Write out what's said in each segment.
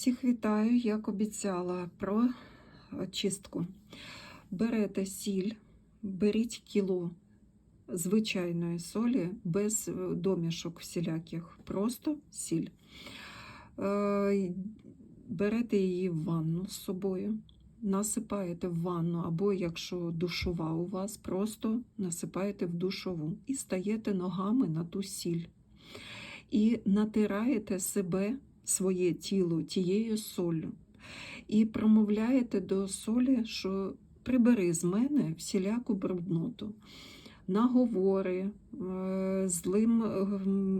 Всіх вітаю, як обіцяла, про чистку. Берете сіль, беріть кіло звичайної солі без домішок всіляких, просто сіль. Е, Берете її в ванну з собою, насипаєте в ванну, або якщо душова у вас, просто насипаєте в душову і стаєте ногами на ту сіль. І натираєте себе, своє тіло тією солью. І промовляєте до солі, що прибери з мене всіляку брудноту. Наговори, е, злим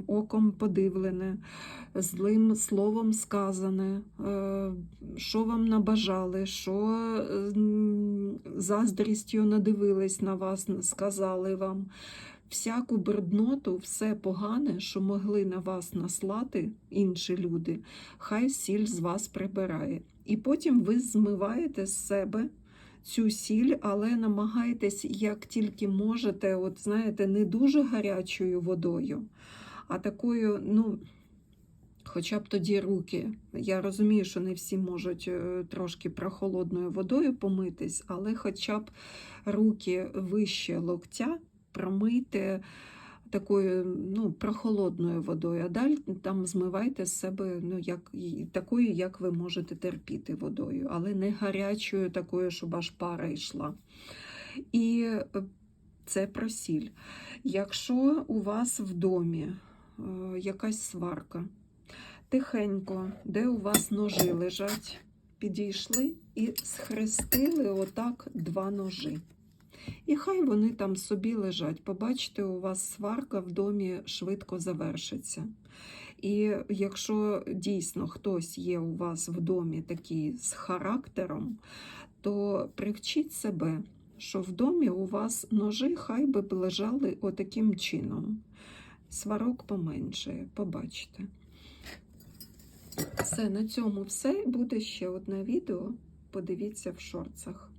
оком подивлене, злим словом сказане, е, що вам набажали, що м, заздрістю надивились на вас, сказали вам. Всяку брудноту, все погане, що могли на вас наслати інші люди, хай сіль з вас прибирає. І потім ви змиваєте з себе цю сіль, але намагаєтесь, як тільки можете, от знаєте, не дуже гарячою водою, а такою, ну, хоча б тоді руки. Я розумію, що не всі можуть е, трошки прохолодною водою помитись, але хоча б руки вище локтя промийте такою ну, прохолодною водою, а далі там змивайте з себе ну, як, такою, як ви можете терпіти водою, але не гарячою, такою, щоб аж пара йшла. І е, це про сіль. Якщо у вас в домі е, якась сварка, тихенько, де у вас ножи лежать, підійшли і схрестили отак два ножи. І хай вони там собі лежать. Побачите, у вас сварка в домі швидко завершиться. І якщо дійсно хтось є у вас в домі такий з характером, то привчіть себе, що в домі у вас ножи хай би лежали отаким чином. Сварок поменшає, побачите. Все, на цьому все. Буде ще одне відео. Подивіться в шорцах.